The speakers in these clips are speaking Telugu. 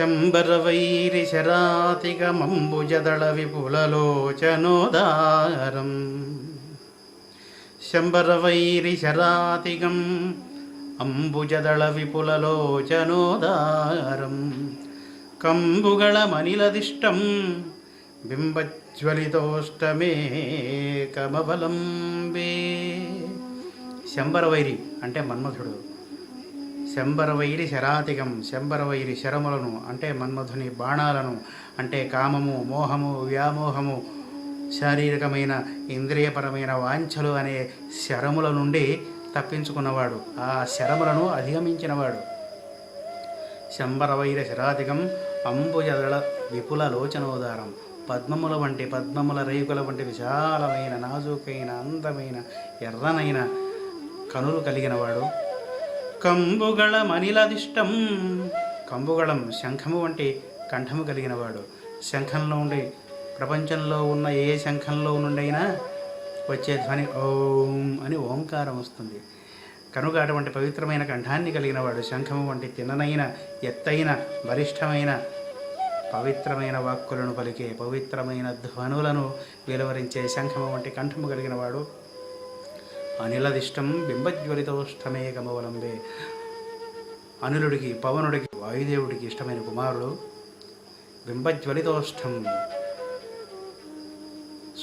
శంబరవైరిశరాతికమంబుజదళ విపులలోచనోదారం శంబరవైరిశరాతికం అంబుజదళ విపులలోచనోదారం కంబుగళమనిలదిష్టం బింబజ్వలితోష్టమే కమవలంబే శంబరవైరి అంటే మన్మథుడు శంబరవైరి శరాతికం శంబరవైరి శరములను అంటే మన్మధుని బాణాలను అంటే కామము మోహము వ్యామోహము శారీరకమైన ఇంద్రియపరమైన వాంఛలు అనే శరముల నుండి తప్పించుకున్నవాడు. ఆ శరములను అధిగమించినవాడు. శంబరవైర శరాధికం అంబుజదళ విపుల లోచనోదారం. పద్మముల వంటి పద్మముల రేకుల వంటి విశాలమైన నాజూకైన అందమైన ఎర్రనైన కనులు కలిగినవాడు. కంబుగళ మనిలదిష్టం కంబుగళం శంఖము వంటి కంఠము కలిగినవాడు. శంఖంలో ఉండి ప్రపంచంలో ఉన్న ఏ శంఖంలో నుండైనా వచ్చే ధ్వని ఓం అని ఓంకారం వస్తుంది. కనుక అటువంటి పవిత్రమైన కంఠాన్ని కలిగినవాడు శంఖము వంటి తిన్ననైన ఎత్తైన బలిష్టమైన పవిత్రమైన వాక్కులను పలికే పవిత్రమైన ధ్వనులను వెలువరించే శంఖము వంటి కంఠము కలిగినవాడు అనిలదిష్టం బింబజ్వలితోష్టమే గమవలంబే అనిలుడికి పవనుడికి వాయుదేవుడికి ఇష్టమైన కుమారుడు బింబజ్వలితోష్టం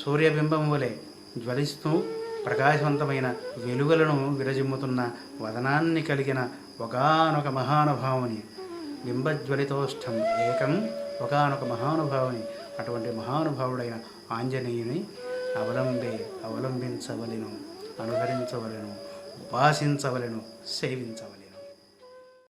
సూర్యబింబం వలె జ్వలిస్తూ ప్రకాశవంతమైన వెలుగులను విరజిమ్ముతున్న వదనాన్ని కలిగిన ఒకానొక మహానుభావుని బింబజ్వలితోష్టం ఏకం ఒకానొక మహానుభావుని. అటువంటి మహానుభావుడైన ఆంజనేయుని అవలంబే అవలంబించవలను. అనుసరించవలను ఉపాసించవలను సేవించవలను.